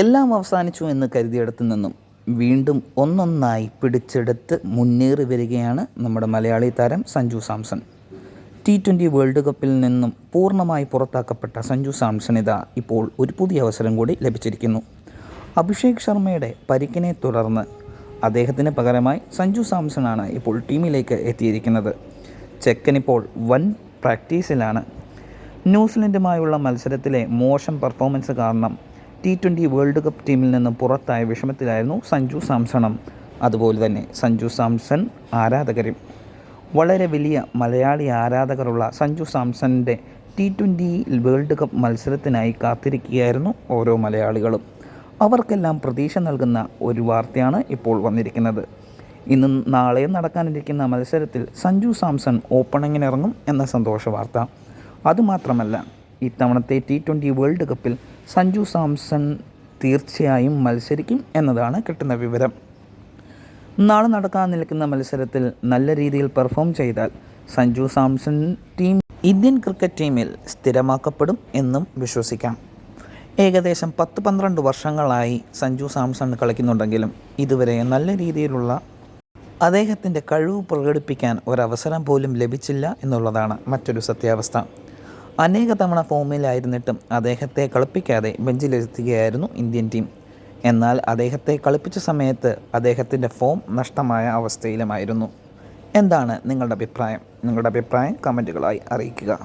എല്ലാം അവസാനിച്ചു എന്ന് കരുതിയിടത്തു നിന്നും വീണ്ടും ഒന്നൊന്നായി പിടിച്ചെടുത്ത് മുന്നേറി വരികയാണ് നമ്മുടെ മലയാളി താരം Sanju Samson. T twenty World കപ്പിൽ നിന്നും പൂർണമായി പുറത്താക്കപ്പെട്ട സഞ്ജു സാംസൺ ഇതാ ഇപ്പോൾ ഒരു പുതിയ അവസരം കൂടി ലഭിച്ചിരിക്കുന്നു. അഭിഷേക് ശർമ്മയുടെ പരിക്കിനെ തുടർന്ന് അദ്ദേഹത്തിന് പകരമായി സഞ്ജു സാംസണാണ് ഇപ്പോൾ ടീമിലേക്ക് എത്തിയിരിക്കുന്നത്. ചെക്കനിപ്പോൾ വൻ പ്രാക്ടീസിലാണ്. ന്യൂസിലൻഡുമായുള്ള മത്സരത്തിലെ മോശം പെർഫോമൻസ് കാരണം ടി ട്വന്റി വേൾഡ് കപ്പ് ടീമിൽ നിന്നും പുറത്തായ വിഷമത്തിലായിരുന്നു സഞ്ജു സാംസണും. അതുപോലെ തന്നെ സഞ്ജു സാംസൺ ആരാധകരും. വളരെ വലിയ മലയാളി ആരാധകരുള്ള സഞ്ജു സാംസണിന്റെ ടി ട്വന്റി വേൾഡ് കപ്പ് മത്സരത്തിനായി കാത്തിരിക്കുകയായിരുന്നു ഓരോ മലയാളികളും. അവർക്കെല്ലാം പ്രതീക്ഷ നൽകുന്ന ഒരു വാർത്തയാണ് ഇപ്പോൾ വന്നിരിക്കുന്നത്. ഇന്ന് നാളെയും നടക്കാനിരിക്കുന്ന മത്സരത്തിൽ സഞ്ജു സാംസൺ ഓപ്പണിങ്ങിനിറങ്ങും എന്ന സന്തോഷ വാർത്ത. അതുമാത്രമല്ല ഇത്തവണത്തെ ടി ട്വന്റി വേൾഡ് കപ്പിൽ സഞ്ജു സാംസൺ തീർച്ചയായും മത്സരിക്കും എന്നതാണ് കിട്ടുന്ന വിവരം. നാളെ നടക്കാൻ നിൽക്കുന്ന മത്സരത്തിൽ നല്ല രീതിയിൽ പെർഫോം ചെയ്താൽ Sanju Samson team Indian cricket ടീമിൽ സ്ഥിരമാക്കപ്പെടും എന്നും വിശ്വസിക്കാം. ഏകദേശം പത്ത് പന്ത്രണ്ട് വർഷങ്ങളായി സഞ്ജു സാംസൺ കളിക്കുന്നുണ്ടെങ്കിലും ഇതുവരെ നല്ല രീതിയിലുള്ള അദ്ദേഹത്തിന്റെ കഴിവ് പ്രകടിപ്പിക്കാൻ ഒരവസരം പോലും ലഭിച്ചില്ല എന്നുള്ളതാണ് മറ്റൊരു സത്യാവസ്ഥ. അനേക തവണ ഫോമിലായിരുന്നിട്ടും അദ്ദേഹത്തെ കളിപ്പിക്കാതെ ബെഞ്ചിലിരുത്തുകയായിരുന്നു ഇന്ത്യൻ ടീം. എന്നാൽ അദ്ദേഹത്തെ കളിപ്പിച്ച സമയത്ത് അദ്ദേഹത്തിന്റെ ഫോം നഷ്ടമായ അവസ്ഥയിലുമായിരുന്നു. എന്താണ് നിങ്ങളുടെ അഭിപ്രായം? നിങ്ങളുടെ അഭിപ്രായം കമന്റുകളായി അറിയിക്കുക.